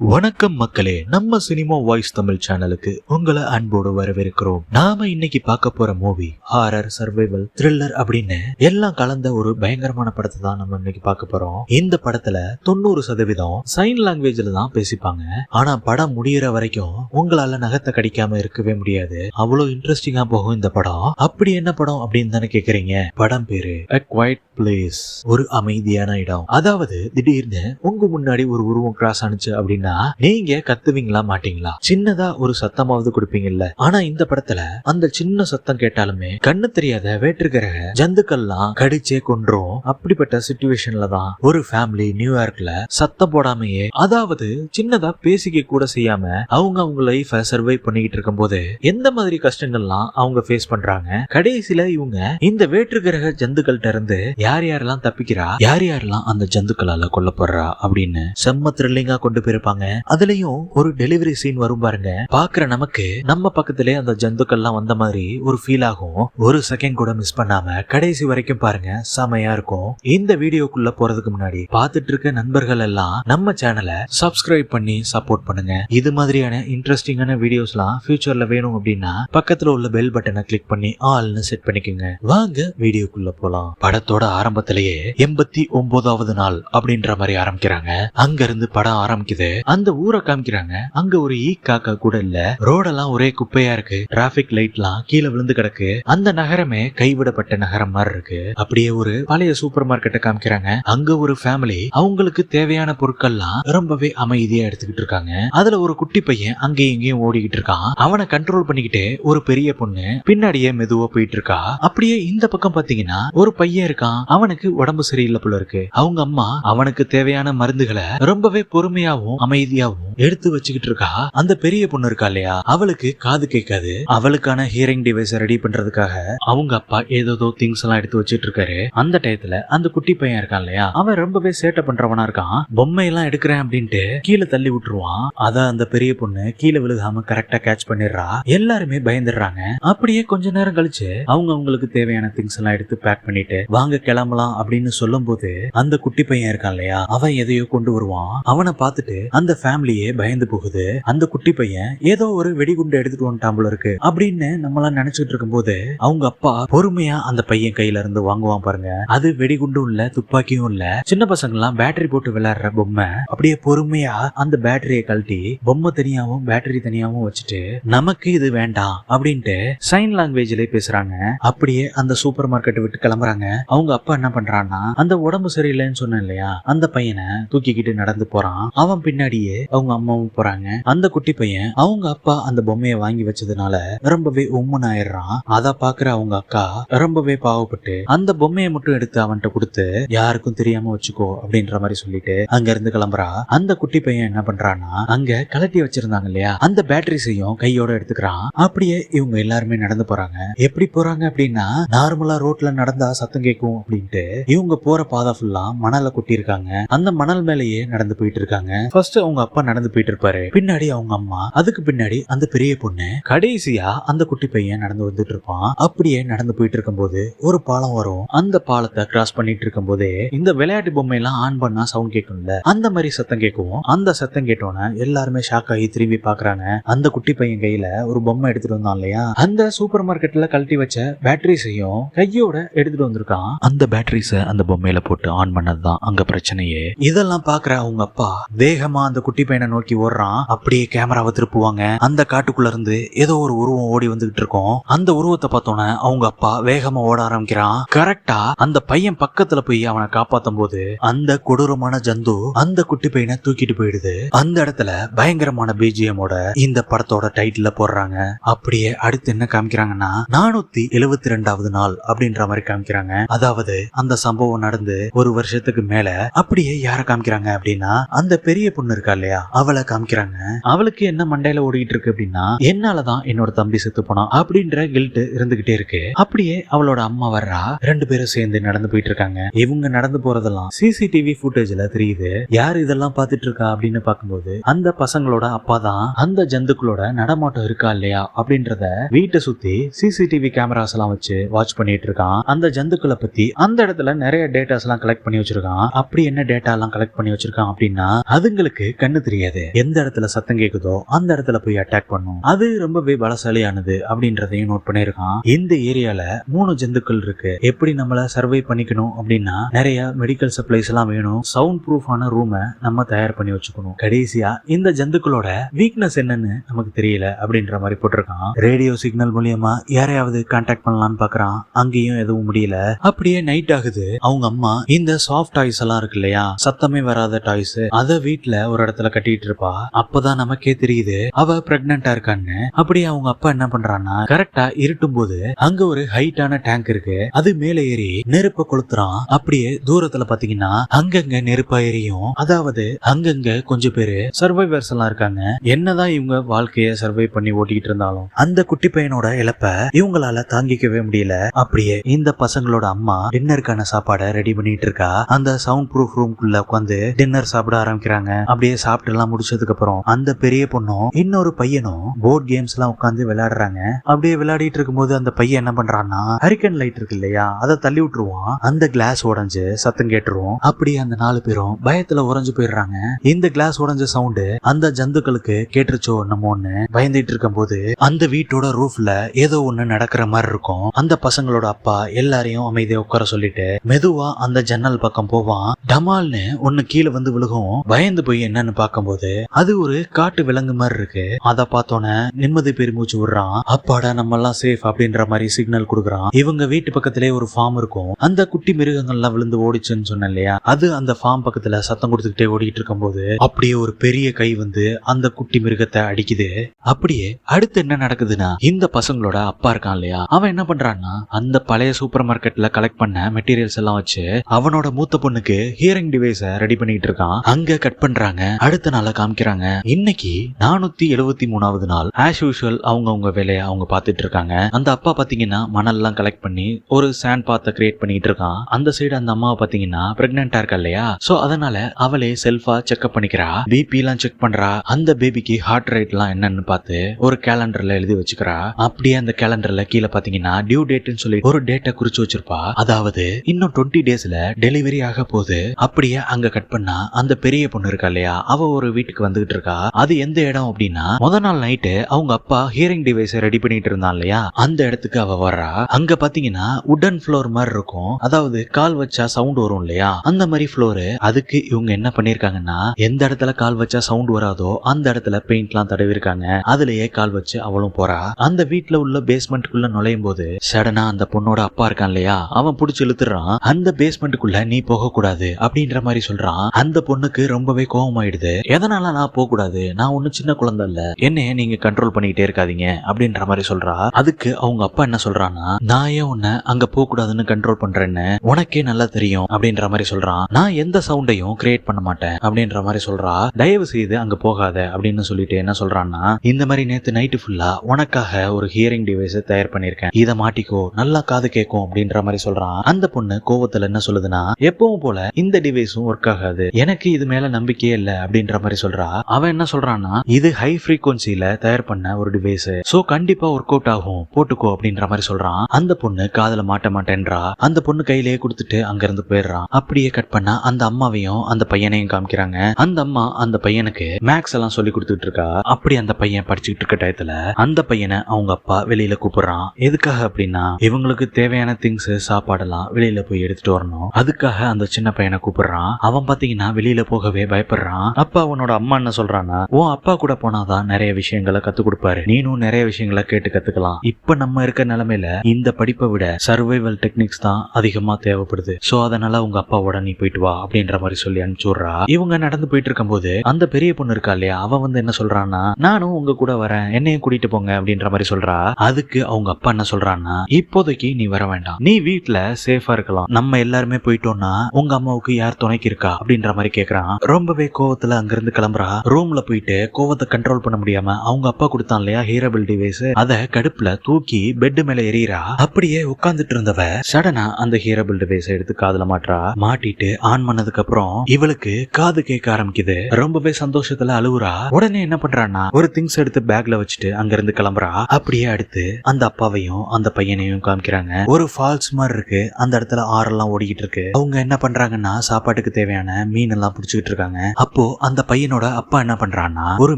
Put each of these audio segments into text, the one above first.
வணக்கம் மக்களே நம்ம சினிமா வாய்ஸ் தமிழ் சேனலுக்கு உங்களை அன்போடு வரவேற்கிறோம். நாம இன்னைக்கு பார்க்க போற மூவி ஹாரர் சர்வைவல் த்ரில்லர் அப்படின்னு எல்லாம் கலந்த ஒரு பயங்கரமான படத்தை தான் நம்ம இன்னைக்கு பார்க்க போறோம். இந்த படத்துல தொண்ணூறு சதவீதம் சைன் லாங்குவேஜ்ல தான் பேசிப்பாங்க. ஆனா படம் முடியற வரைக்கும் உங்களால நகத்தை கடிக்காம இருக்கவே முடியாது. அவ்வளவு இன்ட்ரெஸ்டிங்கா போகும் இந்த படம். அப்படி என்ன படம் அப்படின்னு தானே கேக்குறீங்க? படம் பேரு A Quiet ஒரு அமைதியான இடம். அதாவது திடீர்னு உங்க முன்னாடி ஒரு உருவம் கிராஸ் ஆனிச்சு அப்படின்னு நீங்க கத்துவீங்களா மாட்டீங்களா? சின்னதா ஒரு சத்தமாவது கொடுப்பீங்கல்ல. ஆனா இந்த படத்துல அந்த சின்ன சத்தம் கேட்டாலுமே கண்ணு தெரியாத வேற்றுக்கிரக ஜந்துக்கள்லாம் கடிச்சே கொன்றும். அப்படிப்பட்ட சுச்சுவேஷன்ல தான் ஒரு ஃபேமிலி நியூயார்க்ல சத்தம் போடாமையே அதாவது சின்னதா பேசிக்க கூட செய்யாம அவங்க அவங்க லைஃப சர்வை பண்ணிக்கிட்டு இருக்கும்போது எந்த மாதிரி கஷ்டங்கள்லாம் அவங்க ஃபேஸ் பண்றாங்க? கடைசியில இவங்க இந்த வேற்றுக்கிரக ஜந்துக்கள்கிட்ட இருந்து யார் யாரெல்லாம் தப்பிக்கிறா யார் யாரெல்லாம் அந்த ஜந்துக்களால கொல்லப்படுறா அப்படின்னு செம்ம த்ரில்லிங்கா கொண்டு போயிருப்பாங்க. அதுலயும் ஒரு டெலிவரி சீன் வரும் பாருங்க. பாக்குற நமக்கு நம்ம பக்கத்திலே அந்த ஜந்துக்கள்லாம் வந்த மாதிரி ஒரு ஃபீல் ஆகும். ஒரு செகண்ட் கூட மிஸ் பண்ணாம கடைசி வரைக்கும் பாருங்க செமையா இருக்கும். இந்த வீடியோக்குள்ள போறதுக்கு முன்னாடி பாத்துட்டு இருக்க நண்பர்கள் எல்லாம் நம்ம சேனலை சப்ஸ்கிரைப் பண்ணி சப்போர்ட் பண்ணுங்க. இது மாதிரியான இன்ட்ரெஸ்டிங்கான வீடியோஸ்லாம் ஃபியூச்சர்ல வேணும் அப்படின்னா பக்கத்துல உள்ள பெல் பட்டனை கிளிக் பண்ணி ஆல்னு செட் பண்ணிக்கோங்க. வாங்க வீடியோக்குள்ள போலாம். படத்தோட ஆரம்பத்திலேயே எண்பத்தி ஒன்பதாவது நாள் அப்படின்ற மாதிரி ஆரம்பிக்கிறாங்க. அங்க இருந்து படம் ஆரம்பிக்குது. அந்த ஊரை காமிக்கிறாங்க. அங்க ஒரு ஈ காக்கா கூட இல்ல. ரோடெல்லாம் ஒரே குப்பையா இருக்கு. டிராபிக் லைட்லாம் கீழே விழுந்து கிடக்கு. அந்த நகரமே கைவிடப்பட்ட நகரம் மாதிரி இருக்கு. அப்படியே ஒரு பழைய சூப்பர் மார்க்கெட்டை காமிக்கிறாங்க. அங்க ஒரு ஃபேமிலி அவங்களுக்கு தேவையான பொருட்கள்லாம் ரொம்பவே அமைதியா எடுத்துக்கிட்டு இருக்காங்க. அதுல ஒரு குட்டி பையன் அங்கேயும் இங்கேயும் ஓடிக்கிட்டு இருக்கான். அவனை கண்ட்ரோல் பண்ணிக்கிட்டு ஒரு பெரிய பொண்ணு பின்னாடியே மெதுவா போயிட்டு இருக்கா. அப்படியே இந்த பக்கம் பாத்தீங்கன்னா ஒரு பையன் இருக்கான். அவனுக்கு உடம்பு சரியில்லை போல இருக்கு. அவங்க அம்மா அவனுக்கு தேவையான மருந்துகளை ரொம்பவே பொறுமையாவும் அமைதியாவும் எடுத்து வச்சுக்கிட்டு இருக்கா? அந்த பெரிய பொண்ணு இருக்கா இல்லையா? அவளுக்கு காது கேட்காது. அவளுக்கான ஹியரிங் டிவைஸ் ரெடி பண்றதுக்காக அவங்க அப்பா ஏதோ திங்ஸ் எல்லாம் எடுத்து வச்சிட்டு இருக்காரு. அந்த டயத்துல அந்த குட்டி பையன் இருக்கான் இல்லையா? அவன் ரொம்பவே சேட்டை பண்றவனா இருக்கான். பொம்மை எல்லாம் எடுக்கிறேன் அப்படின்ட்டு கீழே தள்ளி விட்டுருவான். அத அந்த பெரிய பொண்ணு கீழே விழுகாம கரெக்டா கேட்ச் பண்ணிடுறா. எல்லாருமே பயந்துடுறாங்க. அப்படியே கொஞ்ச நேரம் கழிச்சு அவங்க அவங்களுக்கு தேவையான திங்ஸ் எல்லாம் எடுத்து பேக் பண்ணிட்டு வாங்க கிளம்பலாம். அப்படின்னு சொல்லும் போது அந்த குட்டி பையன் இருக்கான் இல்லையா? அவன் எதையோ கொண்டு வருவான். அவனை பார்த்துட்டு அந்த ஃபேமிலியே பயந்து போகுது. அந்த குட்டி பையன் ஏதோ ஒரு வெடிகுண்டு எடுத்துட்டு வந்துட்டான் போல இருக்கு. அப்படின்னு நம்மளாம் நினைச்சிட்டு இருக்கும்போது அவங்க அப்பா பொறுமையா அந்த பையன் கையில இருந்து வாங்குவான் பாருங்க. அது வெடிகுண்டும் இல்ல துப்பாக்கியும் இல்ல. சின்ன பசங்க எல்லாம் பேட்டரி போட்டு விளையாடுற பொம்மை. அப்படியே பொறுமையா அந்த பேட்டரியை கழட்டி பொம்மை தனியாவும் பேட்டரி தனியாவும் வச்சுட்டு நமக்கு இது வேண்டாம் அப்படின்ட்டு சைன் லாங்குவேஜ்ல பேசுறாங்க. அப்படியே அந்த சூப்பர் மார்க்கெட் விட்டு கிளம்புறாங்க. அவங்க அப்பா என்ன பண்றான்னா அந்த உடம்பு சரியில்லைன்னு சொன்னேன் இல்லையா? அந்த பையனை தூக்கிக்கிட்டு நடந்து போறான். அவன் பின்னாடி பின்னாடியே அவங்க அம்மாவும் போறாங்க. அந்த குட்டி பையன் அவங்க அப்பா அந்த பொம்மையை வாங்கி வச்சதுனால ரொம்பவே உம்மன் ஆயிடுறான் அதை பாக்குற அவங்க அக்கா ரொம்பவே பாவப்பட்டு அந்த பொம்மையை மட்டும் எடுத்து அவன்கிட்ட கொடுத்து யாருக்கும் தெரியாம வச்சுக்கோ அப்படின்ற மாதிரி சொல்லிட்டு அங்க இருந்து கிளம்புறா. அந்த குட்டி பையன் என்ன பண்றான்னா அங்க கலட்டி வச்சிருந்தாங்க இல்லையா? அந்த பேட்டரிஸையும் கையோட எடுத்துக்கிறான். அப்படியே இவங்க எல்லாருமே நடந்து போறாங்க. எப்படி போறாங்க அப்படின்னா நார்மலா ரோட்ல நடந்தா சத்தம் கேட்கும் அப்படின்ட்டு இவங்க போற பாதை ஃபுல்லா மணல கொட்டி இருக்காங்க அந்த மணல் மேலேயே நடந்து போயிட்டு இருக்காங்க. ஃபர்ஸ்ட் அவங்க அப்பா நடந்து போயிட்டு இருப்பாரு பின்னாடி அவங்க அம்மா அதுக்கு பின்னாடி அந்த பெரிய பொண்ணு கடைசியா அந்த குட்டி பையன் நடந்து வந்துட்டு இருப்பான் அப்படியே நடந்து போயிட்டு இருக்கும்போது ஒரு பாலம் வரும். அந்த பாலத்தை கிராஸ் பண்ணிட்டு இருக்கும்போதே இந்த விளையாட்டு பொம்மை எல்லாம் ஆன் பண்ணா சவுண்ட் கேட்கும்ல அந்த மாதிரி சத்தம் கேட்கும் அந்த சத்தம் கேட்டோன்னே எல்லாருமே ஷாக் ஆகி திரும்பி பாக்குறாங்க அந்த குட்டி பையன் கையில ஒரு பொம்மை எடுத்துட்டு வந்தான் இல்லையா? அந்த சூப்பர் மார்க்கெட்ல கழட்டி வச்ச பேட்டரிஸையும் கையோட எடுத்துட்டு வந்திருக்கான். அந்த பேட்டரிஸ அந்த பொம்மையில போட்டு ஆன் பண்ணதுதான் அங்க பிரச்சனையே. இதெல்லாம் பாக்குற அவங்க அப்பா வேகமா அந்த குட்டி பையனை நோக்கி ஓடுறான். அப்படியே கேமராவை திருப்புவாங்க. அந்த காட்டுக்குள்ள இருந்து ஏதோ ஒரு உருவம் ஓடி வந்துகிட்டு இருக்கும். அந்த உருவத்தை பார்த்தோன்னே அவங்க அப்பா வேகமா ஓட ஆரம்பிக்கிறான். கரெக்டா அந்த பையன் பக்கத்துல போய் அவனை காப்பாத்தும் போது அந்த கொடூரமான ஜந்து அந்த குட்டி பையனை தூக்கிட்டு போயிடுது. அந்த இடத்துல பயங்கரமான பிஜிஎமோட இந்த படத்தோட டைட்டில் போடுறாங்க. அப்படியே அடுத்து என்ன காமிக்கிறாங்கன்னா நானூத்தி எழுவத்தி ரெண்டாவது நாள் அப்படின்ற மாதிரி காமிக்கிறாங்க. அதாவது அந்த சம்பவம் நடந்து ஒரு வருஷத்துக்கு மேல அப்படியே யார காமிக்கிறாங்க அப்படின்னா அந்த பெரிய பொண்ணு இருக்கா இல்லையா? அவளை காமிக்கிறாங்க. அவளுக்கு என்ன மண்டையில ஓடிக்கிட்டு இருக்கு அப்படின்னா என்னாலதான் என்னோட தம்பி செத்து போனான் அப்படின்ற கில்ட் இருந்துகிட்டே இருக்கு. அப்படியே அவளோட அம்மா வர்றா. ரெண்டு பேரும் சேர்ந்து நடந்து போயிட்டு இருக்காங்க. இவங்க நடந்து போறதெல்லாம் சிசிடிவி ஃபுட்டேஜ்ல தெரியுது. யார் இதெல்லாம் பார்த்துட்டு இருக்கா அப்படின்னு பார்க்கும்போது அந்த பசங்களோட அப்பா தான் அந்த ஜந்துக்களோட நடமாட்டம் இருக்கா இல்லையா அப்படின்றத வீட்டை சுத்தி சிசிடிவி கேமராஸ் எல்லாம் வச்சு வாட்ச் பண்ணிட்டு இருக்கான். அந்த ஜந்துக்களை பத்தி அந்த இடத்துல நிறைய டேட்டாஸ் எல்லாம் கலெக்ட் பண்ணி வச்சிருக்கான். அப்படி என்ன டேட்டா எல்லாம் கலெக்ட் பண்ணி வச்சிருக்கான் அப்படின்னா அதுங்களுக்கு கண்ணு தெரியாது. எந்த இடத்துல சத்தம் கேக்குதோ அந்த இடத்துல போய் அட்டாக் பண்ணும். அது ரொம்பவே பலசாலியானது அப்படின்றதையும் நோட் பண்ணிருக்கான் இந்த ஏரியால மூணு ஜந்துக்கள் இருக்கு. எப்படி நம்மள சர்வை பண்ணிக்கணும் அப்படின்னா நிறைய மெடிக்கல் சப்ளைஸ் எல்லாம் வேணும். சவுண்ட் ப்ரூஃபான ரூமை நம்ம தயார் பண்ணி வச்சுக்கணும். கடைசியா இந்த ஜந்துக்களோட வீக்னஸ் என்னன்னு நமக்கு தெரியல அப்படின்ற மாதிரி போட்டிருக்கான். ரேடியோ சிக்னல் மூலியமா யாரையாவது கான்டாக்ட் பண்ணலாம்னு பாக்குறான். அங்கேயும் எதுவும் முடியல. அப்படியே நைட் ஆகுது. அவங்க அம்மா இந்த சாஃப்ட் டாய்ஸ் எல்லாம் இருக்கு இல்லையா? சத்தமே வராத டாய்ஸ் அத வீட்ல ஒரு இடத்துல கட்டிட்டு இருப்பா. அப்பதான் நமக்கே தெரியுது அவ பிரெக்னண்டா இருக்கான்னு. அப்படி அவங்க அப்பா என்ன பண்றான்னா கரெக்டா இருட்டும் போது அங்க ஒரு ஹைட்டான டேங்க் இருக்கு. அது மேல ஏறி நெருப்ப கொளுத்துறான். அப்படியே தூரத்துல பாத்தீங்கன்னா அங்கங்க நெருப்பா எரியும். அதாவது அங்கங்க கொஞ்சம் பேரு சர்வைவர்ஸ் எல்லாம் இருக்காங்க. என்னதான் இவங்க வாழ்க்கைய சர்வை பண்ணி ஓட்டிட்டு இருந்தாலும் அந்த குட்டி பையனோட இழப்ப இவங்களால தாங்கிக்கவே முடியல. அப்படியே இந்த பசங்களோட அம்மா டின்னருக்கான சாப்பாடை ரெடி பண்ணிட்டு இருக்கா. அந்த சவுண்ட் ப்ரூஃப் ரூம்குள்ள உட்காந்து டின்னர் சாப்பிட ஆரம்பிக்கிறாங்க. அப்படி அப்படியே சாப்பிட்டுலாம் முடிச்சதுக்கப்புறம் அந்த பெரிய பொண்ணும் இன்னொரு பையனும் போர்ட் கேம்ஸ் எல்லாம் உட்காந்து விளையாடுறாங்க. அப்படியே விளையாடிட்டு இருக்கும்போது அந்த பையன் என்ன பண்றான்னா ஹரிக்கன் லைட் இருக்கு இல்லையா? அதை தள்ளி விட்டுருவான். அந்த கிளாஸ் உடஞ்சு சத்தம் கேட்டுருவோம் அப்படியே அந்த நாலு பேரும் பயத்துல உறைஞ்சு போயிடுறாங்க. இந்த கிளாஸ் உடஞ்ச சவுண்டு அந்த ஜந்துக்களுக்கு கேட்டுருச்சோ என்னமோன்னு பயந்துட்டு இருக்கும் இருக்கும்போது அந்த வீட்டோட ரூஃப்ல ஏதோ ஒண்ணு நடக்கிற மாதிரி இருக்கும். அந்த பசங்களோட அப்பா எல்லாரையும் அமைதியா உட்கார சொல்லிட்டு மெதுவா அந்த ஜன்னல் பக்கம் போவான். டமால்னு ஒன்னு கீழே வந்து விழுகும் பயந்து போய் என்னன்னு பார்க்கும்போது அது ஒரு காட்டு விலங்கு மாதிரி இருக்கு. அதை பார்த்தோன்னே நிம்மதி பெருமூச்சு விடுறான். அப்பாடா நம்ம எல்லாம் சேஃப் அப்படின்ற மாதிரி சிக்னல் கொடுக்குறான். இவங்க வீட்டு பக்கத்திலே ஒரு ஃபார்ம் இருக்கும். அந்த குட்டி மிருகங்கள்லாம் விழுந்து ஓடிச்சுன்னு சொன்னேன் இல்லையா? அது அந்த ஃபார்ம் பக்கத்துல சத்தம் கொடுத்துக்கிட்டே ஓடிட்டு இருக்கும்போது அப்படியே ஒரு பெரிய கை வந்து அந்த குட்டி மிருகத்தை அடிக்குது. அப்படியே அடுத்து என்ன நடக்குதுன்னா இந்த பசங்களோட அப்பா இருக்கான் இல்லையா? அவன் என்ன பண்றான்னா அந்த பழைய சூப்பர் மார்க்கெட்ல கலெக்ட் பண்ண மெட்டீரியல்ஸ் எல்லாம் வச்சு அவனோட மூத்த பொண்ணுக்கு ஹியரிங் டிவைஸ ரெடி பண்ணிட்டு இருக்கான். அங்க கட் பண்றாங்க. அடுத்த நாள காமிக்கிறாங்க. இன்னைக்கு நானூத்தி எழுபத்தி மூணாவது நாள். ஆஸ் யூஷுவல் அவங்க அவங்க வேலையை அவங்க பார்த்துட்டு இருக்காங்க. அந்த அப்பா பாத்தீங்கன்னா மணல்லாம் கலெக்ட் பண்ணி ஒரு சாண்ட் பாத்தை கிரியேட் பண்ணிட்டு இருக்கான். அந்த சைடு அந்த அம்மாவை பாத்தீங்கன்னா பிரெக்னெண்டா இருக்கா இல்லையா? சோ அதனால அவளே செல்ஃபா செக்அப் பண்ணிக்கிறா. பிபி எல்லாம் செக் பண்றா. அந்த பேபிக்கு ஹார்ட் ரேட் எல்லாம் என்னன்னு பார்த்து ஒரு கேலண்டர்ல எழுதி வச்சுக்கிறா. அப்படியே அந்த கேலண்டர்ல கீழே பாத்தீங்கன்னா டியூ டேட்னு சொல்லி ஒரு டேட்டை குறிச்சு வச்சிருப்பா. அதாவது இன்னும் டுவெண்ட்டி டேஸ்ல டெலிவரி ஆக போகுது. அப்படியே அங்க கட் பண்ணா அந்த பெரிய பொண்ணு இருக்கா இல்லையா? அவ ஒரு வீட்டுக்கு வந்துகிட்டு இருக்கா? அது எந்த இடம் அப்படின்னா முத நாள் நைட்டு அவங்க அப்பா ஹியரிங் டிவைஸ் ரெடி பண்ணிட்டு இருந்தான் இல்லையா? அந்த இடத்துக்கு அவ வர்றா. அங்க பாத்தீங்கன்னா உடன் ஃப்ளோர் மாதிரி இருக்கும். அதாவது கால் வச்சா சவுண்ட் வரும் இல்லையா? அந்த மாதிரி ஃப்ளோரு அதுக்கு இவங்க என்ன பண்ணிருக்காங்கன்னா எந்த இடத்துல கால் வச்சா சவுண்ட் வராதோ அந்த இடத்துல பெயிண்ட்லாம் தடவி இருக்காங்க அதுலயே கால் வச்சு அவளும் போறா. அந்த வீட்டுல உள்ள பேஸ்மெண்ட்டுக்குள்ள நுழையும் போது சடனா அந்த பொண்ணோட அப்பா இருக்கான் இல்லையா? அவன் புடிச்சு இழுத்துறான் அந்த பேஸ்மெண்ட்டுக்குள்ள நீ போக கூடாது அப்படின்ற மாதிரி சொல்றான். அந்த பொண்ணுக்கு ரொம்பவே ஆயிடுது. எதனால நான் போக கூடாது நான் ஒன்னும் சின்ன குழந்தை இல்ல. என்னைய நீங்க கண்ட்ரோல் பண்ணிக்கிட்டே இருக்காதீங்க அப்படின்ற மாதிரி சொல்றா. அதுக்கு அவங்க அப்பா என்ன சொல்றான்னா நான் ஏன் உன்னை அங்க போக கூடாதுன்னு கண்ட்ரோல் பண்றேன்னு? உனக்கே நல்லா தெரியும். அப்படின்ற மாதிரி சொல்றான் நான் எந்த சவுண்டையும் கிரியேட் பண்ண மாட்டேன். அப்படின்ற மாதிரி சொல்றா. தயவு செய்து அங்க போகாத. அப்படின்னு சொல்லிட்டு என்ன சொல்றான்னா இந்த மாதிரி நேத்து நைட்டு ஃபுல்லா உனக்காக ஒரு ஹியரிங் டிவைஸ் தயார் பண்ணிருக்கேன் இதை மாட்டிக்கோ. நல்லா காது கேட்கும் அப்படின்ற மாதிரி சொல்றான் அந்த பொண்ணு கோவத்துல என்ன சொல்லுதுன்னா எப்பவும் போல இந்த டிவைஸும் ஒர்க் ஆகாது. எனக்கு இது மேல நம்பிக்கையே இல்ல. அப்படின்ற மாதிரி சொல்றா. அவன் என்ன சொல்றான்னா இது ஹை ஃப்ரீக்வன்சில தயார் பண்ண ஒரு டிவைஸ் சோ கண்டிப்பா ஒர்க் அவுட் ஆகும். போட்டுக்கோ அப்படின்ற மாதிரி சொல்றான். அந்த பொண்ணு காதுல மாட்ட மாட்டேன்றா. அந்த பொண்ணு கையிலேயே கொடுத்துட்டு அங்க இருந்து போயிடுறான் அப்படியே கட் பண்ணா அந்த அம்மாவையும் அந்த பையனையும் காமிக்கிறாங்க. அந்த அம்மா அந்த பையனுக்கு மேக்ஸ் எல்லாம் சொல்லி கொடுத்துட்டு இருக்கா. அப்படி அந்த பையன் படிச்சுக்கிட்டு இருக்க டயத்துல அந்த பையனை அவங்க அப்பா வெளியில கூப்பிடுறான். எதுக்காக அப்படின்னா இவங்களுக்கு தேவையான திங்ஸ் சாப்பாடெல்லாம் வெளியில போய் எடுத்துட்டு வரணும். அதுக்காக அந்த சின்ன பையனை கூப்பிடுறான். அவன் பாத்தீங்கன்னா வெளியில போகவே பயப்படுறான். அப்பா உன்னோட அம்மா என்ன சொல்றான்னா உன் அப்பா கூட போனாதான் நிறைய விஷயங்களை கத்து கொடுப்பாரு. நீனும் நிறைய விஷயங்களை கேட்டு கத்துக்கலாம். இப்ப நம்ம இருக்க நிலைமையில இந்த படிப்பை விட சர்வைவல் டெக்னிக்ஸ் தான் அதிகமா தேவைப்படுது. சோ அதனால உங்க அப்பாவோட நீ போயிட்டு வா அப்படின்ற மாதிரி சொல்லி அனுப்பிச்சுடுறா இவங்க நடந்து போயிட்டு இருக்கும்போது அந்த பெரிய பொண்ணு இருக்கா இல்லையா? அவ வந்து என்ன சொல்றான்னா நானும் உங்க கூட வரேன். என்னையும் கூட்டிட்டு போங்க அப்படின்ற மாதிரி சொல்றா. அதுக்கு அவங்க அப்பா என்ன சொல்றான்னா இப்போதைக்கு நீ வர வேண்டாம். நீ வீட்டுல சேஃபா இருக்கலாம். நம்ம எல்லாருமே போயிட்டோம்னா உங்க அம்மாவுக்கு யார் துணைக்கு இருக்கா? அப்படின்ற மாதிரி கேக்குறான். ரொம்பவே கோவத்துல அங்கிருந்து கிளம்புறா. ரூம்ல போயிட்டு கோவத்தை கண்ட்ரோல் பண்ண முடியாம அவங்க அப்பா கொடுத்தான் இல்லையா ஹீரபிள் டிவைஸ் அதை கடுப்புல தூக்கி பெட் மேல எறிகிறா அப்படியே உட்கார்ந்துட்டு இருந்தவ சடனா அந்த ஹீரபிள் டிவைஸ் எடுத்து காதுல மாட்டா மாட்டிட்டு ஆன் பண்ணதுக்கு அப்புறம் இவளுக்கு காது கேட்க ஆரம்பிக்குது. ரொம்பவே சந்தோஷத்துல அழுவுறா. உடனே என்ன பண்றான்னா ஒரு திங்ஸ் எடுத்து பேக்ல வச்சுட்டு அங்க இருந்து கிளம்புறா. அப்படியே அடுத்து அந்த அப்பாவையும் அந்த பையனையும் காமிக்கிறாங்க. ஒரு ஃபால்ஸ் மாதிரி இருக்கு. அந்த இடத்துல ஆறெல்லாம் ஓடிக்கிட்டு இருக்கு. அவங்க என்ன பண்றாங்கன்னா சாப்பாட்டுக்கு தேவையான மீன் எல்லாம் பிடிச்சிக்கிட்டு இருக்காங்க. அப்ப அப்போ அந்த பையனோட அப்பா என்ன பண்றான்னா ஒரு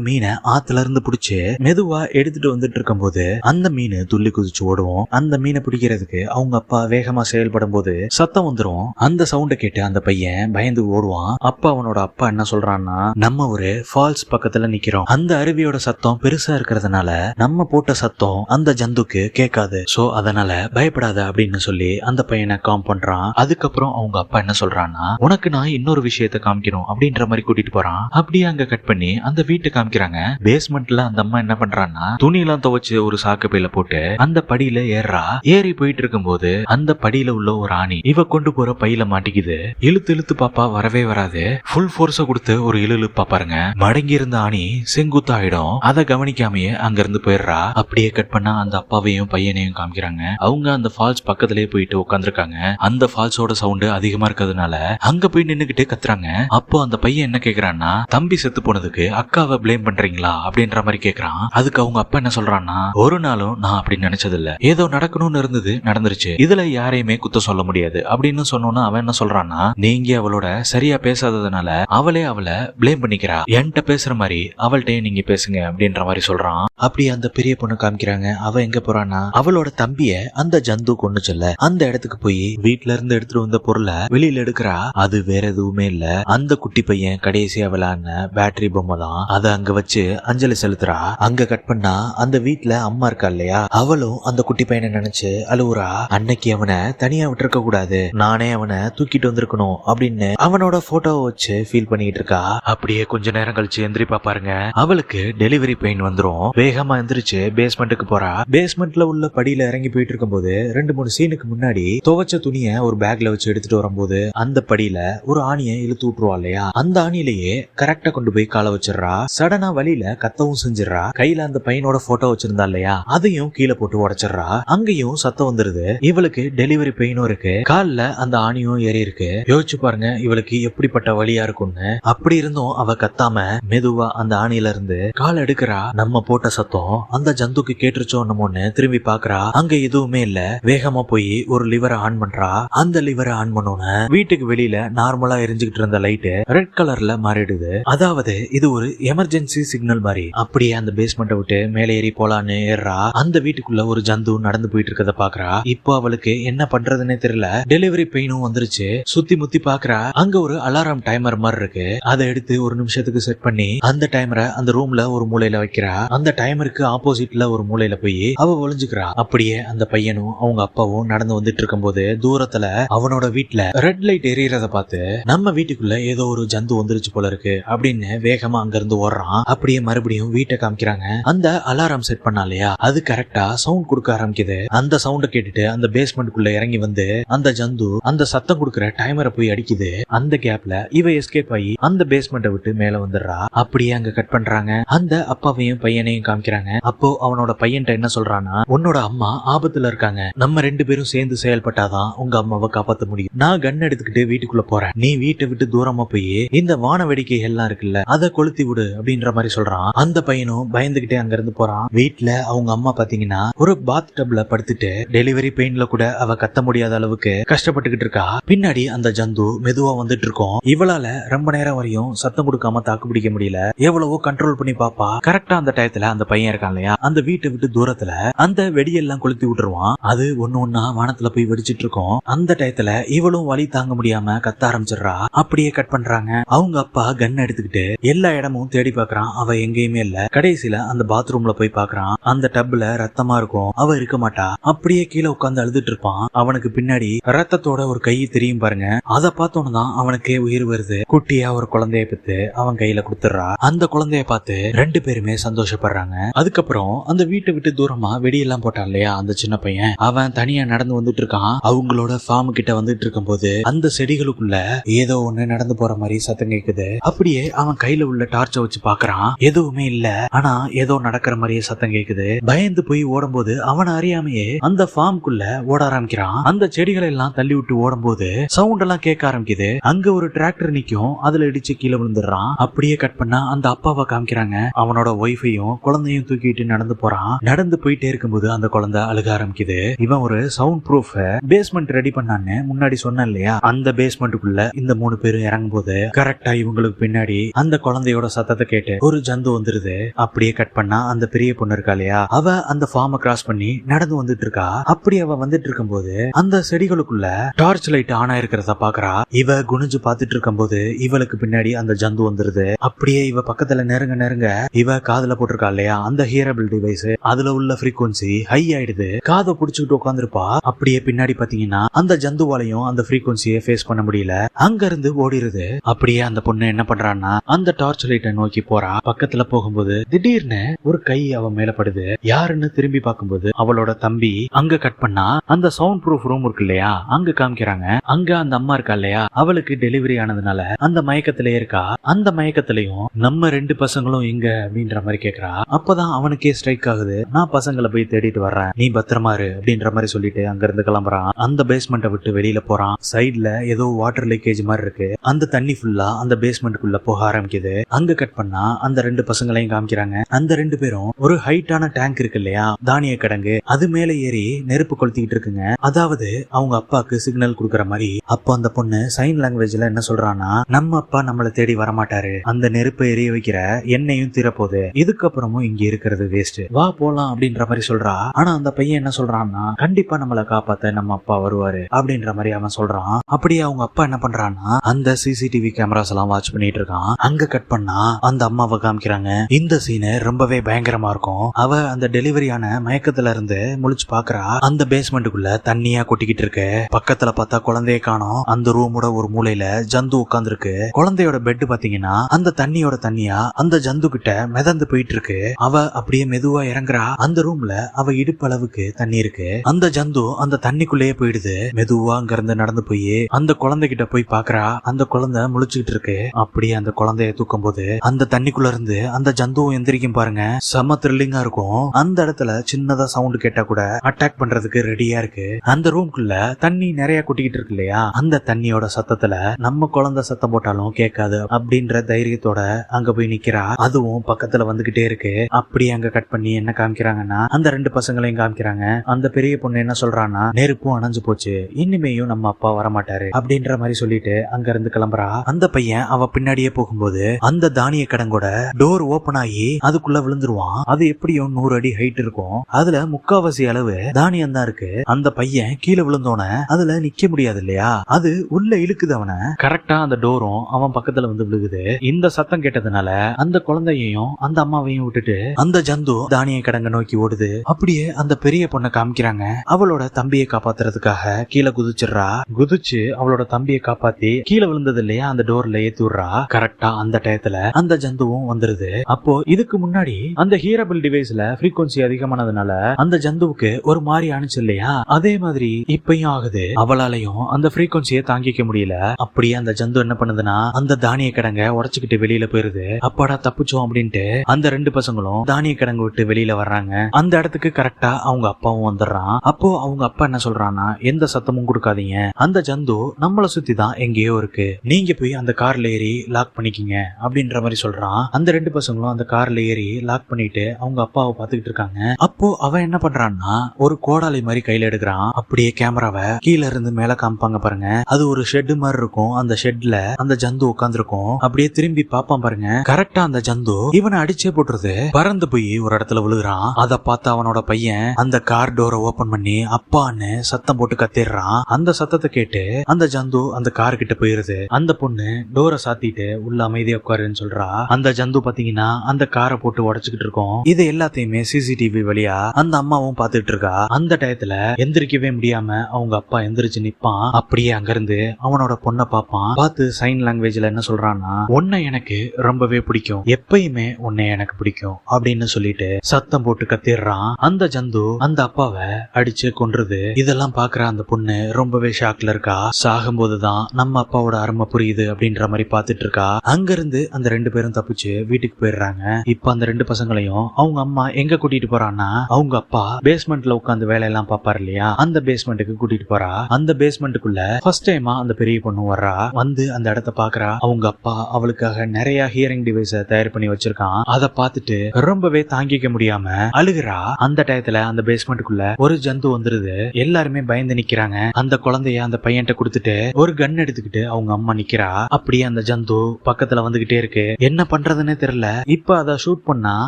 மீனை ஆத்துல இருந்து பிடிச்சு மெதுவா எடுத்துட்டு வந்துட்டு இருக்கும்போது அந்த மீன் துள்ளி குதிச்சு ஓடுவோம். அந்த மீனை பிடிக்கிறதுக்கு அவங்க அப்பா வேகமா செயல்படும் போது சத்தம் வந்துடும் அந்த சவுண்ட கேட்டு அந்த பையன் பயந்து ஓடுவான். அப்பா அவனோட அப்பா என்ன சொல்றான்னா நம்ம ஒரு ஃபால்ஸ் பக்கத்துல நிக்கிறோம். அந்த அருவியோட சத்தம் பெருசா இருக்கிறதுனால நம்ம போட்ட சத்தம் அந்த ஜந்துக்கு கேட்காது. சோ அதனால பயப்படாத அப்படின்னு சொல்லி அந்த பையனை காம் பண்றான். அதுக்கப்புறம் அவங்க அப்பா என்ன சொல்றான்னா உனக்கு நான் இன்னொரு விஷயத்த காமிக்கணும் அப்படின்ற மாதிரி கூட்டிட்டு போறான். அப்படியே அங்க கட் பண்ணி அந்த வீட்டை காமிக்கிறாங்க. பேஸ்மெண்ட்ல அந்த அம்மா என்ன பண்றான்னா துணி எல்லாம் துவைச்சு ஒரு சாக்கு பையில போட்டு அந்த படியில ஏறுறா. ஏறி போயிட்டு இருக்கும்போது அந்த படியில உள்ள ஒரு ஆணி இவ கொண்டு போற பையில மாட்டிக்குது. இழுத்து இழுத்து பாப்பா வரவே வராது. ஃபுல் போர்ஸ கொடுத்து ஒரு இழு இழுப்பா பாருங்க. மடங்கி இருந்த ஆணி செங்குத்தாயிடும். அதை கவனிக்காமயே அங்க இருந்து போயிடுறா. அப்படியே கட் பண்ணா அந்த அப்பாவையும் பையனையும் காமிக்கிறாங்க. அவங்க அந்த ஃபால்ஸ் பக்கத்திலே போயிட்டு உட்காந்துருக்காங்க அந்த ஃபால்ஸோட சவுண்டு அதிகமா இருக்கிறதுனால அங்க போய் நின்னுகிட்டே கத்துறாங்க. அப்போ அந்த பையன் என்ன கேக்குறான்னா தம்பி செத்து போனதுக்கு அக்காவை பிளேம் பண்றீங்களா? அப்படின்ற மாதிரி கேக்குறான். அதுக்கு அவங்க அப்பா என்ன சொல்றான்னா ஒரு நாளும் நான் அப்படி நினைச்சது இல்ல ஏதோ நடக்கணும்னு இருந்தது நடந்துருச்சு. இதுல யாரையுமே குத்த சொல்ல முடியாது. அப்படின்னு சொன்னோன்னா அவன் என்ன சொல்றான்னா நீங்க அவளோட சரியா பேசாததுனால அவளே அவளை ப்ளேம் பண்ணிக்கிறா. என்கிட்ட பேசுற மாதிரி அவள்கிட்டயும் நீங்க பேசுங்க அப்படின்ற மாதிரி சொல்றான். அப்படி அந்த பெரிய பொண்ணு காமிக்கிறாங்க. அவ எங்க போறான்னா அவளோட தம்பிய அந்த ஜந்து கொண்டு சொல்ல. அந்த இடத்துக்கு போய் வீட்ல இருந்து எடுத்துட்டு வந்த பொருளை வெளியில எடுக்கிறா. அது வேற எதுவுமே இல்ல. அந்த குட்டி பையன் ஈஸியா விளையாடின பேட்டரி பொம்மை தான். அதை அங்க வச்சு அஞ்சலி செலுத்துறா. அங்க கட் பண்ணா அந்த வீட்டுல அம்மா இருக்கா இல்லையா? அவளும் அந்த குட்டி பையனை நினைச்சு அழுவுறா. அன்னைக்கு அவனை தனியா விட்டுருக்க கூடாது. நானே அவனை தூக்கிட்டு வந்திருக்கணும் அப்படின்னு அவனோட போட்டோவை வச்சு ஃபீல் பண்ணிட்டு இருக்கா. அப்படியே கொஞ்ச நேரம் கழிச்சு எந்திரிப்பா பாருங்க. அவளுக்கு டெலிவரி பெயின் வந்துரும். வேகமா எந்திரிச்சு பேஸ்மெண்ட்டுக்கு போறா. பேஸ்மெண்ட்ல உள்ள படியில இறங்கி போயிட்டு இருக்கும்போது ரெண்டு மூணு சீனுக்கு முன்னாடி துவைச்ச துணியை ஒரு பேக்ல வச்சு எடுத்துட்டு வரும்போது அந்த படியில ஒரு ஆணியை இழுத்து விட்டுருவா இல்லையா? அந்த ஆணியிலேயே கரெக்டா கொண்டு போய் காலை வச்சிடறா. சடனா வழியில கத்தவும் செஞ்சிடறா. கையில அந்த பையனோட போட்டோ வச்சிருந்தா இல்லையா? அதையும் கீழே போட்டு உடைச்சிடுறா. அங்கேயும் சத்தம் வந்துருது. இவளுக்கு டெலிவரி பெயினும் இருக்கு. கால்ல அந்த ஆணியும் ஏறி இருக்கு. யோசிச்சு பாருங்க இவளுக்கு எப்படிப்பட்ட வழியா இருக்கும்னு. அப்படி இருந்தும் அவ கத்தாம மெதுவா அந்த ஆணியில இருந்து கால் எடுக்கிறா. நம்ம போட்ட சத்தம் அந்த ஜந்துக்கு கேட்டுருச்சோ என்னமோன்னு திரும்பி பாக்குறா. அங்க எதுவுமே இல்ல. வேகமா போய் ஒரு லிவரை ஆன் பண்றா. அந்த லிவரை ஆன் பண்ணோன்னு வீட்டுக்கு வெளியில நார்மலா எரிஞ்சுக்கிட்டு இருந்த லைட்டு ரெட் கலர்ல மாறிடுது. அதாவது இது ஒரு எமர்ஜென்சி சிக்னல் மாதிரி. அப்படியே அந்த பேஸ்மெண்ட்டை விட்டு மேலே ஏறி போலான்னு ஏறா அந்த வீட்டுக்குள்ள ஒரு ஜந்து நடந்து போயிட்டு இருக்கத பாக்குறா. இப்போ அவளுக்கு என்ன பண்றதுன்னே தெரியல. டெலிவரி பெயினும் வந்துருச்சு. சுத்தி முத்தி பாக்குறா. அங்க ஒரு அலாரம் டைமர் மாதிரி இருக்கு. அதை எடுத்து ஒரு நிமிஷத்துக்கு செட் பண்ணி அந்த டைமரை அந்த ரூம்ல ஒரு மூலையில வைக்கிறா. அந்த டைமருக்கு ஆப்போசிட்ல ஒரு மூலையில போய் அவ ஒளிஞ்சுக்கிறா. அப்படியே அந்த பையனும் அவங்க அப்பாவும் நடந்து வந்துட்டு இருக்கும்போது தூரத்துல அவனோட வீட்டுல ரெட் லைட் எரியறத பார்த்து நம்ம வீட்டுக்குள்ள ஏதோ ஒரு ஜந்து வந்துருச்சு வந்துருச்சு போல இருக்கு அப்படின்னு வேகமா அங்கிருந்து ஓடுறான். அப்படியே மறுபடியும் வீட்டை காமிக்கிறாங்க. அந்த அலாரம் செட் பண்ணா இல்லையா? அது கரெக்டா சவுண்ட் கொடுக்க ஆரம்பிக்குது. அந்த சவுண்ட கேட்டுட்டு அந்த பேஸ்மெண்ட்குள்ள இறங்கி வந்து அந்த ஜந்து அந்த சத்தம் கொடுக்குற டைமரை போய் அடிக்குது. அந்த கேப்ல இவ எஸ்கேப் ஆகி அந்த பேஸ்மெண்ட்டை விட்டு மேல வந்துடுறா. அப்படியே அங்க கட் பண்றாங்க. அந்த அப்பாவையும் பையனையும் காமிக்கிறாங்க. அப்போ அவனோட பையன்ட்ட என்ன சொல்றான்னா உன்னோட அம்மா ஆபத்துல இருக்காங்க. நம்ம ரெண்டு பேரும் சேர்ந்து செயல்பட்டாதான் உங்க அம்மாவை காப்பாத்த முடியும். நான் கன் எடுத்துக்கிட்டு வீட்டுக்குள்ள போறேன். நீ வீட்டை விட்டு தூரமா போய் இந்த வான வேடிக்கை எல்லாம் இருக்குல்ல அதை கொளுத்தி விடு அப்படின்ற மாதிரி சொல்றான். அந்த பையனும் பயந்துகிட்டே அங்க இருந்து போறான். வீட்டுல அவங்க அம்மா பாத்தீங்கன்னா ஒரு பாத் டப்ல படுத்துட்டு டெலிவரி பெயின்ல கூட அவ கத்த முடியாத அளவுக்கு கஷ்டப்பட்டுக்கிட்டு இருக்கா. பின்னாடி அந்த ஜந்து மெதுவா வந்துட்டு இருக்கும். இவளால ரொம்ப நேரம் வரையும் சத்தம் கொடுக்காம தாக்கு பிடிக்க முடியல. எவ்வளவோ கண்ட்ரோல் பண்ணி பாப்பா. கரெக்டா அந்த டயத்துல அந்த பையன் இருக்கான் இல்லையா? அந்த வீட்டை விட்டு தூரத்துல அந்த வெடியெல்லாம் கொளுத்தி விட்டுருவான். அது ஒண்ணு ஒண்ணா வானத்துல போய் வெடிச்சிட்டு இருக்கும். அந்த டயத்துல இவளும் வலி தாங்க முடியாம கத்த ஆரம்பிச்சிடுறா. அப்படியே கட் பண்றாங்க. அவங்க அப்பா கன் எடுத்துக்கிட்டு எல்லா இடமும் தேடி பாக்குறான் அவ எங்கேயுமே இல்ல. கடைசியில அந்த பாத்ரூம்ல போய் பாக்குறான் அந்த டப்ல ரத்தமா இருக்கும். அவ இருக்க மாட்டா. அப்படியே கீழே உட்காந்து அழுதுட்டு இருப்பான். அவனுக்கு பின்னாடி ரத்தத்தோட ஒரு கை தெரியும் பாருங்க. அத பார்த்தோன்னு தான் அவனுக்கே உயிர் வருது. குட்டியா ஒரு குழந்தைய பத்து அவன் கையில கொடுத்துடுறா. அந்த குழந்தைய பார்த்து ரெண்டு பேருமே சந்தோஷப்படுறாங்க. அதுக்கப்புறம் அந்த வீட்டை விட்டு தூரமா வெடியெல்லாம் போட்டான் இல்லையா அந்த சின்ன பையன்? அவன் தனியா நடந்து வந்துட்டு இருக்கான். அவங்களோட ஃபார்ம் கிட்ட வந்துட்டு இருக்கும்போது அந்த செடிகளுக்குள்ள ஏதோ ஒண்ணு நடந்து போற மாதிரி சத்தம் தெரியுது அப்படியே அவன் கையில உள்ள டார்ச்ச வச்சு பாக்குறான் எதுவுமே இல்ல. ஆனா ஏதோ நடக்கிற மாதிரியே சத்தம் கேக்குது. பயந்து போய் ஓடும்போது அவன் அறியாமையே அந்த ஃபார்ம்குள்ள ஓட ஆரம்பிக்கிறான். அந்த செடிகளை எல்லாம் தள்ளி விட்டு ஓடும்போது சவுண்ட் எல்லாம் கேட்க ஆரம்பிக்குது. அங்க ஒரு டிராக்டர் நிக்கும். அதுல இடிச்சு கீழே விழுந்துடுறான். அப்படியே கட் பண்ணா அந்த அப்பாவை காமிக்கிறாங்க. அவனோட ஒய்ஃபையும் குழந்தையும் தூக்கிட்டு நடந்து போறான். நடந்து போயிட்டே இருக்கும்போது அந்த குழந்தை அழுக ஆரம்பிக்குது. இவன் ஒரு சவுண்ட் ப்ரூஃப் பேஸ்மெண்ட் ரெடி பண்ணான்னு முன்னாடி சொன்னேன் இல்லையா? அந்த பேஸ்மெண்ட்டுக்குள்ள இந்த மூணு பேரும் இறங்கும் போது கரெக்டா இவன் இவங்களுக்கு பின்னாடி அந்த குழந்தையோட சத்தத்தை கேட்டு ஒரு ஜந்து வந்துருது. அப்படியே கட் பண்ணா அந்த பெரிய பொண்ணு இருக்கா இல்லையா? அவ அந்த ஃபார்ம கிராஸ் பண்ணி நடந்து வந்துட்டு இருக்கா. அப்படி அவ வந்துட்டு இருக்கும்போது அந்த செடிகளுக்குள்ள டார்ச் லைட் ஆன் ஆயிருக்கிறத பாக்குறா. இவ குனிஞ்சு பாத்துட்டு இருக்கும்போது இவளுக்கு பின்னாடி அந்த ஜந்து வந்துருது. அப்படியே இவ பக்கத்துல நெருங்க நெருங்க இவ காதுல போட்டிருக்கா இல்லையா? அந்த ஹியரபிள் டிவைஸ் அதுல உள்ள ஃப்ரீக்வன்சி ஹை ஆயிடுது. காதை புடிச்சுக்கிட்டு உட்காந்துருப்பா அப்படியே பின்னாடி பாத்தீங்கன்னா அந்த ஜந்துவாலையும் அந்த ஃப்ரீக்வன்சியை ஃபேஸ் பண்ண முடியல. அங்க இருந்து ஓடிடுது அப்படியே அந்த பொண்ணு என்ன பண்றான்னா அந்த டார்ச் லைட்டை நோக்கி போறா. பக்கத்துல போகும்போது திடீர்னு ஒரு கை அவ மேல படுது. யாருன்னு திரும்பி பார்க்கும்போது அவளோட தம்பி அங்க கட் பண்ணா அந்த சவுண்ட் ப்ரூஃப் ரூம் இருக்கு இல்லையா அங்க காமிக்கிறாங்க. அங்க அந்த அம்மா இருக்கா இல்லையா அவளுக்கு டெலிவரி ஆனதுனால அந்த மயக்கத்திலே இருக்கா. அந்த மயக்கத்திலையும் நம்ம ரெண்டு பசங்களும் இங்க அப்படின்ற மாதிரி கேக்குறா. அப்பதான் அவனுக்கே ஸ்ட்ரைக் ஆகுது. நான் பசங்களை போய் தேடிட்டு வர்றேன். நீ பத்திரமா இரு அப்படின்ற மாதிரி சொல்லிட்டு அங்க இருந்து கிளம்புறான். அந்த பேஸ்மெண்ட்டை விட்டு வெளியில போறான். சைடுல ஏதோ வாட்டர் லீக்கேஜ் மாதிரி இருக்கு. அந்த தண்ணி ஃபுல்லா அந்த பேஸ்மெண்ட்டுக்குள்ள போக ஆரம்பிக்குது. அங்க கட் பண்ணா அந்த ரெண்டு பசங்களையும் காமிக்கிறாங்க. அந்த ரெண்டு பேரும் ஒரு ஹைட்டான டேங்க் இருக்கு இல்லையா? தானிய கிடங்கு. அது மேல ஏறி நெருப்பு கொளுத்திக்கிட்டு இருக்குங்க. அதாவது அவங்க அப்பாக்கு சிக்னல் கொடுக்கற மாதிரி அப்போ அந்த பொண்ணு சைன் லாங்குவேஜ்ல என்ன சொல்றான்னா நம்ம அப்பா நம்மளை தேடி வரமாட்டாரு. அந்த நெருப்பை எரிய வைக்கிற எண்ணெயும் தீரப்போகுது. இதுக்கப்புறமும் இங்க இருக்கிறது வேஸ்ட் வா போலாம் அப்படின்ற மாதிரி சொல்றா. ஆனா அந்த பையன் என்ன சொல்றான்னா கண்டிப்பா நம்மளை காப்பாத்த நம்ம அப்பா வருவாரு அப்படின்ற மாதிரி அவன் சொல்றான். அப்படியே அவங்க அப்பா என்ன பண்றான்னா அந்த சிசிடிவி கேமராஸ் எல்லாம் வாட்ச் பண்ணிட்டு இருக்கான் அங்க கட் பண்ணா அந்த அம்மாவை காமிக்கிறாங்க. இந்த சீனு ரொம்பவே பயங்கரமா இருக்கும். அவ அந்த டெலிவரியான மயக்கத்துல இருந்து முழிச்சு பாக்குறா. அந்த பேஸ்மெண்ட்டுக்குள்ள தண்ணியா கொட்டிக்கிட்டு இருக்கு. பக்கத்துல பார்த்தா குழந்தைய காணும். அந்த ரூமோட ஒரு மூலையில ஜந்து உட்காந்துருக்கு குழந்தையோட பெட் பாத்தீங்கன்னா அந்த தண்ணியோட தண்ணியா அந்த ஜந்து கிட்ட மிதந்து போயிட்டு இருக்கு அவ அப்படியே மெதுவா இறங்குறா. அந்த ரூம்ல அவ இடுப்பு அளவுக்கு தண்ணி இருக்கு. அந்த ஜந்து அந்த தண்ணிக்குள்ளேயே போயிடுது. மெதுவா அங்க இருந்து நடந்து போய் அந்த குழந்தை கிட்ட போய் பாக்குறா. அந்த குழந்தை முழிச்சுக்கிட்டு இருக்கு. அப்படியே அந்த குழந்தைய தூக்கும் போது அந்த தண்ணிக்குள்ள இருந்து அந்த ஜந்துவும் எந்திரிக்கும் பாருங்க. செம த்ரில்லிங்கா இருக்கும். அந்த இடத்துல சின்னதா சவுண்ட் கேட்டா கூட அட்டாக் பண்றதுக்கு ரெடியா இருக்கு. அந்த ரூம்குள்ள தண்ணி நிறைய கொட்டிக்கிட்டு இருக்கு இல்லையா? அந்த தண்ணியோட சத்தத்துல நம்ம குழந்தை சத்தம் போட்டாலும் கேட்காது அப்படின்ற தைரியத்தோட அங்க போய் நிக்கிறா. அதுவும் பக்கத்துல வந்துகிட்டே இருக்கு. அப்படியே அங்க கட் பண்ணி என்ன காமிக்கிறாங்கன்னா அந்த ரெண்டு பசங்களையும் காமிக்கிறாங்க. அந்த பெரிய பொண்ணு என்ன சொல்றான்னா நெருப்பும் அணைஞ்சு போச்சு. இனிமேயும் நம்ம அப்பா வரமாட்டாரு. அப்படின்ற மாதிரி சொல்லிட்டு அங்க இருந்து கிளம்புறா. அந்த பையன் அவ பின்னாடியே போகும்போது அந்த தானிய கடங்கோட டோர் ஓபன் ஆகி அதுக்குள்ள விழுந்துருவான். அது எப்படியும் நூறு அடி ஹைட் இருக்கும். அதுல முக்காவாசி அளவு தானியம் தான் இருக்கு. அந்த பையன் கீழே விழுந்தோன அதுல நிக்க முடியாது இல்லையா? அது உள்ள இழுக்குது அவனை. கரெக்டா அந்த டோரும் அவன் பக்கத்துல வந்து விழுகுது. இந்த சத்தம் கேட்டதுனால அந்த குழந்தையையும் அந்த அம்மாவையும் விட்டுட்டு அந்த ஜந்து தானிய கடங்க நோக்கி ஓடுது. அப்படியே அந்த பெரிய பொண்ணை காமிக்கிறாங்க. அவளோட தம்பியை காப்பாத்துறதுக்காக கீழே குதிச்சிடுறா. குதிச்சு அவளோட தம்பியை காப்பாத்தி கீழே விழுந்தது இல்லையா? அந்த டோர்ல ஏத்தி விடுறா கரெக்டா அந்த டயத்துல அந்த ஜந்துவும் வந்துருது. அப்போ இதுக்கு முன்னாடி அந்த ஹீரபிள் டிவைஸ்ல ஃப்ரீக்வன்சி அதிகமானதுனால அந்த ஜந்துவுக்கு ஒரு மாதிரி அனுச்சு இல்லையா? அதே மாதிரி இப்பயும் ஆகுது. அவளாலையும் அந்த ஃப்ரீக்வன்சியை தாங்கிக்க முடியல. அப்படியே அந்த ஜந்து என்ன பண்ணுதுன்னா அந்த தானிய கிடங்க உடச்சுக்கிட்டு வெளியில போயிருது. அப்பாடா தப்பிச்சோம் அப்படின்ட்டு அந்த ரெண்டு பசங்களும் தானிய கிடங்கு விட்டு வெளியில வர்றாங்க. அந்த இடத்துக்கு கரெக்டா அவங்க அப்பாவும் வந்துடுறான். அப்போ அவங்க அப்பா என்ன சொல்றான்னா எந்த சத்தமும் கொடுக்காதீங்க. அந்த ஜந்து நம்மளை சுத்தி தான் எங்கேயோ இருக்கு. நீங்க போய் அந்த கார்ல ஏறி லாக் பண்ணிக்கிங்க அப்படின்ற மாதிரி சொல்றான். அந்த ரெண்டு பசங்களும் அந்த கார்ல ஏறி லாக் பண்ணிட்டு அவங்க அப்பாவை பாத்துக்கிட்டு இருக்காங்க. அப்போ அவன் என்ன பண்றான்னா ஒரு கோடாலி மாதிரி கையில எடுக்கிறான். அப்படியே கேமராவை கீழ இருந்து மேல காமிப்பாங்க பாருங்க. அது ஒரு ஷெட் மாதிரி இருக்கும். அந்த ஷெட்ல அந்த ஜந்து உட்காந்துருக்கும் அப்படியே திரும்பி பாப்பான் பாருங்க. கரெக்டா அந்த ஜந்து இவனை அடிச்சே போட்டுருது. பறந்து போய் ஒரு இடத்துல விழுகிறான். அதை பார்த்து அவனோட பையன் அந்த கார் டோரை ஓபன் பண்ணி அப்பான்னு சத்தம் போட்டு கத்திடுறான் அந்த சத்தத்தை கேட்டு அந்த ஜந்து அந்த கார் கிட்ட போயிருது. அந்த பொண்ணு டோரை சாத்திட்டு உள்ள அமைதியா உட்காருன்னு சொல்றா. அந்த ஜந்து பாத்தீங்கன்னா அந்த காரை போட்டு உடச்சுக்கிட்டு இருக்கோம். இது எல்லாத்தையுமே சிசிடிவி வழியா அந்த அம்மாவும் பாத்துட்டு இருக்கா. அந்த டயத்துல எந்திரிக்கவே முடியாம அவங்க அப்பா எந்திரிச்சு நிப்பான். அப்படியே அங்கிருந்து அவனோட பொண்ணை பாப்பான் பார்த்து சைன் லாங்குவேஜ்ல என்ன சொல்றான்னா உன்னை எனக்கு ரொம்பவே பிடிக்கும். எப்பயுமே உன்னை எனக்கு பிடிக்கும். அப்படின்னு சொல்லிட்டு சத்தம் போட்டு கத்திடுறான் அந்த ஜந்து அந்த அப்பாவை அடிச்சு கொன்றது. இதெல்லாம் பாக்குற அந்த பொண்ணு ரொம்பவே ஷாக்ல இருக்கா. சாகும்போதுதான் நம்ம அப்பாவோட அருமை புரியுது அப்படின்ற மாதிரி பாத்துட்டு இருக்கா அங்க இருந்து அந்த ரெண்டு பேரும் தப்பிச்சு வீட்டுக்கு போயிடுறாங்க. இப்ப அந்த ரெண்டு பசங்களையும் அவங்க அம்மா எங்க கூட்டிட்டு போறான்னா அவங்க அப்பா பேஸ்மெண்ட்ல உட்காந்து வேலையெல்லாம் பாப்பாரு இல்லையா? அந்த பேஸ்மெண்ட்டுக்கு கூட்டிட்டு போறா. அந்த பேஸ்மெண்ட்டுக்குள்ள ஃபர்ஸ்ட் டைமா அந்த பெரிய பொண்ணு வர்றா. வந்து அந்த இடத்த பாக்குறா. அவங்க அப்பா அவளுக்காக நிறைய ஹியரிங் டிவைஸ தயார் பண்ணி வச்சிருக்கான். அதை பார்த்துட்டு ரொம்பவே தாங்கிக்க முடியாம அழுகுறா. அந்த டயத்துல அந்த பேஸ்மெண்ட்டுக்குள்ள ஒரு ஜந்து வந்துருது. எல்லாருமே பயந்து நிக்கிறாங்க. அந்த குழந்தைய அந்த பையன்ட்ட கொடுத்துட்டு ஒரு கன் எடுத்துக்கிட்டு அவங்க அம்மா நிக்கிறா. அப்படியே அந்த அந்த ஜந்து பக்கத்துல வந்துகிட்டே இருக்கு. என்ன பண்றதுன்னே தெரியல. இப்ப அத ஷூட் பண்ணா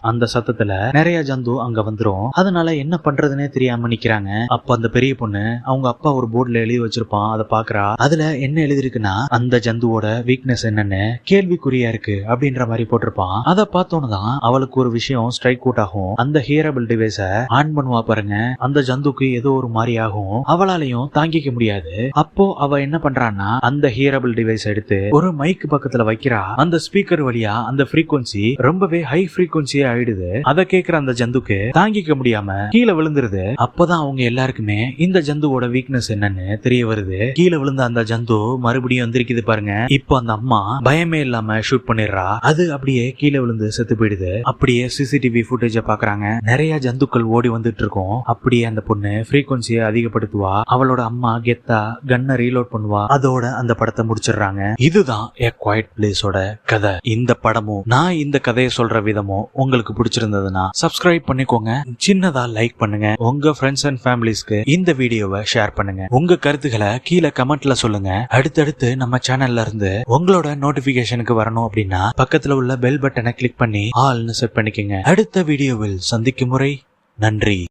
அந்த சத்தத்துல நிறைய ஜந்து அங்க வந்துரும். அதனால என்ன பண்றதுன்னே தெரியாம நிக்கிறாங்க. அப்ப அந்த பெரிய பொண்ணு அவங்க அப்பா ஒரு போர்டுல எழுதி வச்சிருப்பான். அதை பாக்குறா. அதுல என்ன எழுதிருக்குன்னா அந்த ஜந்துவோட வீக்னஸ் என்னன்னு கேள்விக்குறியா இருக்கு அப்படின்ற மாதிரி போட்டிருப்பான். அதை பார்த்தோன்னு அவளுக்கு ஒரு விஷயம் ஸ்ட்ரைக் அவுட் ஆகும். அந்த ஹியரபிள் டிவைஸ ஆன் பண்ணுவா பாருங்க. அந்த ஜந்துக்கு ஏதோ ஒரு மாதிரி ஆகும். அவளாலையும் தாங்கிக்க முடியாது. அப்போ அவ என்ன பண்றான்னா அந்த ஹியரபிள் டிவைஸ் எடுத்து ஒரு மைக் பக்கத்துல வைக்கிறா அந்த ஸ்பீக்கர் வழியா அந்த ஃப்ரீக்வன்சி ரொம்பவே ஹை ஃப்ரீக்வன்சியே ஆயிடுது. அதை கேக்குற அந்த ஜந்துக்கு தாங்கிக்க முடியாம கீழே விழுந்துருது. அப்பதான் அவங்க எல்லாருக்குமே இந்த ஜந்துவோட வீக்னஸ் என்னன்னு தெரிய வருது. கீழே விழுந்த அந்த ஜந்து மறுபடியும் வந்திருக்குது பாருங்க. இப்போ அந்த அம்மா பயமே இல்லாம ஷூட் பண்ணிடுறா. அது அப்படியே கீழே விழுந்து செத்து போயிடுது. அப்படியே சிசிடிவி ஃபுட்டேஜ பாக்குறாங்க. நிறைய ஜந்துக்கள் ஓடி வந்துட்டு இருக்கும். அப்படியே அந்த பொண்ணு ஃப்ரீக்வன்சியை அதிகப்படுத்துவா. அவளோட அம்மா கெத்தா கன்னை ரீலோட் பண்ணுவா. அதோட அந்த படத்தை முடிச்சிடுறாங்க. இதுதான் குவைட் பிளேஸோட கதை. இந்த படமும் நான் இந்த கதையை சொல்ற விதமும் உங்களுக்கு பிடிச்சிருந்ததுன்னா சப்ஸ்கிரைப் பண்ணிக்கோங்க. சின்னதா லைக் பண்ணுங்க. உங்க ஃப்ரெண்ட்ஸ் அண்ட் ஃபேமிலிஸ்க்கு இந்த வீடியோவை ஷேர் பண்ணுங்க. உங்க கருத்துக்களை கீழே கமெண்ட்ல சொல்லுங்க. அடுத்தடுத்து நம்ம சேனல்ல இருந்து உங்களோட நோட்டிபிகேஷனுக்கு வரணும் அப்படின்னா பக்கத்துல உள்ள பெல் பட்டனை கிளிக் பண்ணி ஆல்னு செட் பண்ணிக்கோங்க. அடுத்த வீடியோவில் சந்திக்கும் முறை நன்றி.